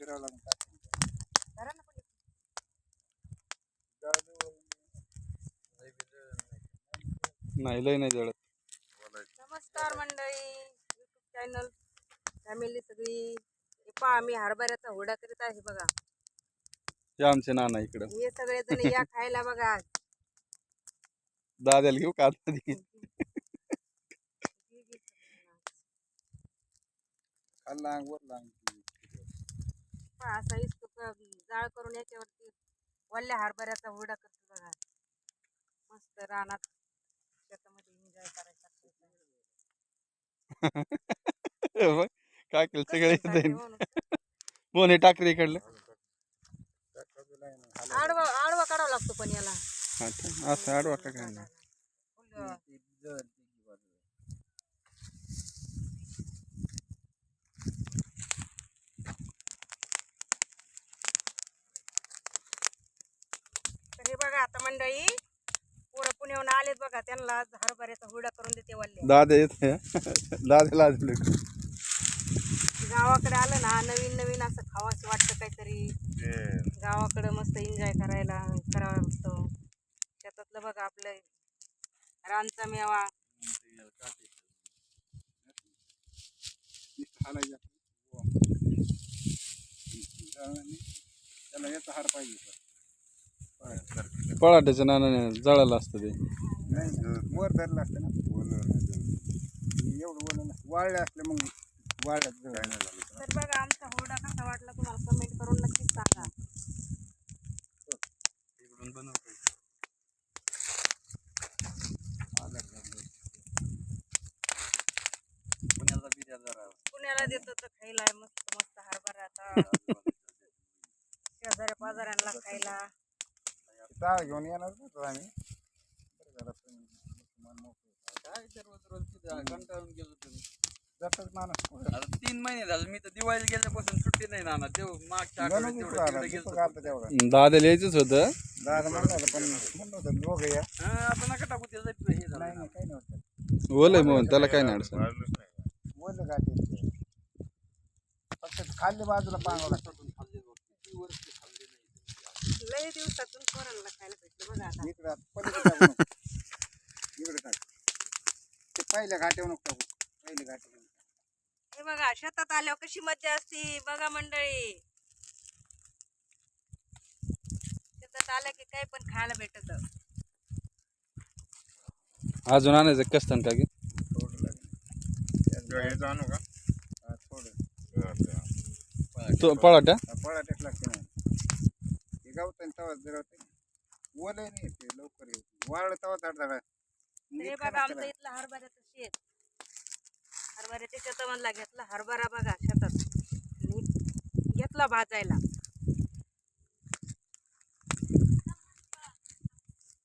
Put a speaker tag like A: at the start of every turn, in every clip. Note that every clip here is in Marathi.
A: फिरावं लागून.
B: नाही लय नाही जळत.
C: नमस्कार मंडळी युट्यूब चॅनल फॅमिली सगळी. पहा आम्ही हरभऱ्याचा हुरडा करीत आहे बघा.
B: हे आमचे नाना इकडं.
C: हे सगळे जण या खायला बघा.
B: दाद्याला घेऊ का
A: खाल्ला वर लांग
C: पहा असा इसतो क- जाळ करून याच्यावरती वल्ल्या हरभऱ्याचा हुरडा करतो बघा. मस्त रानात शेतामध्ये एन्जॉय करायचा
B: बघ, काय केलं सगळे येत टाकरे इकडलं.
C: आडवा आडवा काढावा लागतो पण याला.
B: असं आडवा का काय नाही.
C: फुलं. तर हे बघा आता मंडळी पोरं पुण्याहून आलेत बघा. त्यांना आज हरभऱ्याचा हुरडा करून देते वल्ले.
B: दादा येत.
C: गावाकडे आलं ना नवीन नवीन असं खावासं वाटतं काहीतरी. गावाकडं मस्त एन्जॉय करायला करावं लागतं. शेतातलं बघा आपलं. रानचा मेवा.
A: त्याला याचा हार पाहिजे.
B: पळाट्याच्या नानाने जळालं असतं ते.
A: नाही वर धरलं असतं ना. एवढं वाळले असले मग वाळल्यात
C: तर बघा आमचा कसा वाटला तुम्हाला कमेंट करून नक्कीच सांगा. पुण्याला देतो तर खायला मस्त मस्त हरभरा आता. शेजाऱ्या पाजाऱ्यांना खायला.
A: डाळ घेऊन येणार नव्हतो आम्ही. बरं झालं तुम्ही मन मोकळं. जातच माणूस पुढं.
B: आता तीन महिने झाले मी तर दिवाळीला गेल्यापासून सुट्टी नाही ना ते मागच्या
A: गणू बी पुढं आला, आलता तेवढा.
B: दादाला यायचंच होतं.
A: दादा म्हणलं होतं, पण म्हणलं होतं दोघं या.
B: आपण नका टाकू त्याला हे
A: नाही नाही काही नव्हतं
B: बोलय मोहन त्याला काय नाही अडचण.
A: ते. फक्त खाल्ली बाजूला पांगवला.
C: लय दिवसातून पोरांना खायला भेटलं बघा आता.
A: इकडं पलीकडे टाकू नको. इकडे टाक. ते पहिल्या घाट्यावर नको टाकू. पहिले घाट्यावर
C: हे बघा शेतात आल्यावर कशी मज्जा असती. बघा मंडळी. शेतात आल्या की काही पण खायला भेटत.
B: अजून आणायचं कस्टन का की
A: थोडं लागेल.
D: जाणू का?
A: हा, थोडं.
B: तो
A: लागते ना. हे गावतं तवाच जगवते ओलं नाही लवकर येत वाळलं तवा धडधडा.
C: हे बघा आमचं इथलं हरभऱ्याचं शेत. हरभऱ्याच्या शेतामधला घेतला हरभरा बघा शेतात. आणि घेतला भाजायला.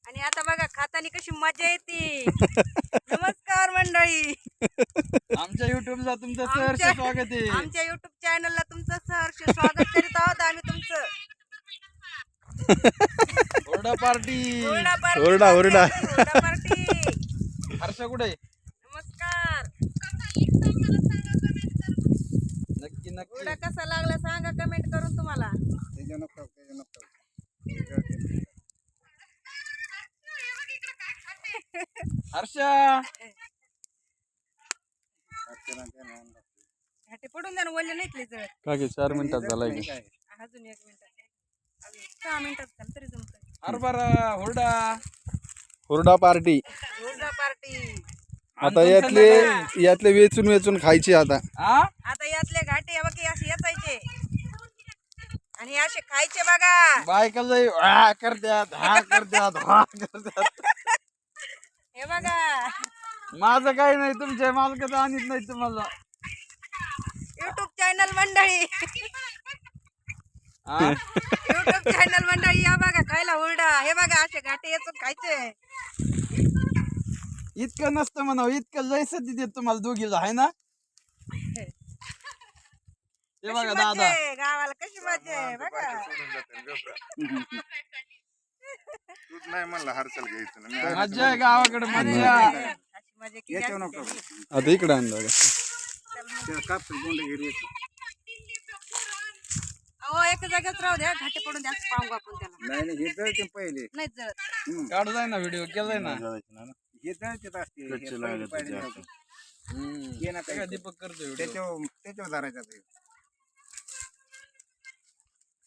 C: आणि आता बघा खातानी कशी मजा येते. नमस्कार मंडळी.
B: आमच्या युट्यूबला तुमचं सहर्ष
C: आमच्या-
B: स्वागत आहे.
C: आमच्या युट्यूब चॅनलला तुमचं सहर्ष स्वागत करीत आहोत आम्ही तुमचं.
B: ओरडा पार्टी.
C: हुरडा पार्टी
B: हर्ष कुठे?
C: नमस्कार.
B: नक्की नक्की.
C: हुरडा कसा लागला सांगा कमेंट करून तुम्हाला.
B: हर्ष.
C: पडून द्या ना वल्ले नाही
B: चार मिनिटात झालाय?
C: अजून एक मिनिट. अजून सहा मिनिटात झालं तरी जमतंय.
B: हरभरा हुरडा. हुरडा पार्टी.
C: हुरडा पार्टी.
B: आता यातले यातले वेचून वेचून खायचे आता.
C: आता यातले घाटे हे बघ हे असे येचायचे आणि हे असे खायचे बघा.
B: बायका लय वा करत्यात हा करत्यात हा करत्यात.
C: हे बघा.
B: माझं काही नाही तुमच्या मालकाचं आणत नाही तुम्हाला.
C: युट्यूब चॅनल मंडळी.
B: हा?
C: युट्यूब चॅनल मंडळी या बघा खायला हुरडा हे बघा असे घाटे येचून खायचे
B: इतकं नसतं म्हणावं इतकं लय सध्या देत तुम्हाला दोघीला आहे ना? हे बघा
C: मज़ा
B: दादा.
C: गावाला कशी मज़ा आहे बघा.
D: सोडून जाते घबरा तूच नाही म्हणला हरचल घ्यायचं ना. मी आज
B: मज्जा आहे गावाकडे मज्जा.
C: अशी मज़ा केली
A: याच्यावर नको.
C: त्यांनी.
B: आता इकडे आणलं
C: चल
A: त्या कापसाची बोंड घरी येते.
C: अहो एका जागेच राहू द्या घाटे पडून द्या असं पाहू आपण त्याला
A: नाही नाही हे जळते पहिले
C: नाही जळत
A: हम्म.
B: काढू जाय ना व्हिडिओ केलाय ना
A: हे जळतेच असते हे
D: कच्चे
A: पहिले
D: लागले
A: पाहिजे
D: ते
A: नव्हते.
B: हम्म.
A: ये ना
B: ते काय
A: काही
B: दीपक करतो व्हिडिओ
A: त्याच्यावर त्याच्यावर धरायचा ते.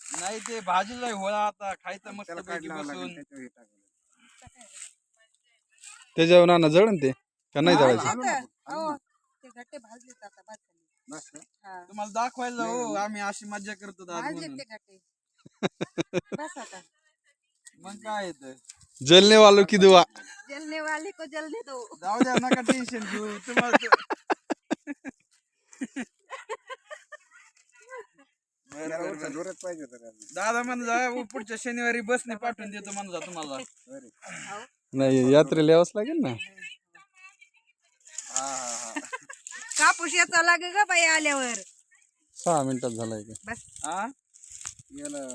B: नाही ते भाजीला होळा आता खायचं मस्त
A: त्याला
B: पैकी
A: काढ लावावं लागेल
B: बसून
A: त्याच्यावर हे
E: ना जळण ते का नाही
A: हा,
E: जळायचं
A: हालू नको, हालू
C: अहो
A: नको.
C: ते घाटे भाजलेत आता भाजले? हा
B: तुम्हाला दाखवायला हो आम्ही अशी मज्जा करतो
C: बस आता.
B: मग काय
E: जलने वालो की दुआ
C: जलने वाले को जलने दो.
B: जाऊ द्या नका टेन्शन घेऊ. तुम्हाला.
A: जोरात पाहिजे.
B: दादा म्हणून जा पुढच्या शनिवारी बसने पाठवून देतो म्हणून जा तुम्हाला.
A: बरे.
E: नाही यात्रेला यावंच लागेल ना?
B: हा हा हा.
C: कापूस याचा लागे ग बाई आल्यावर?
E: सहा मिनिटात झालाय का?
C: बस.
B: हा?
A: याला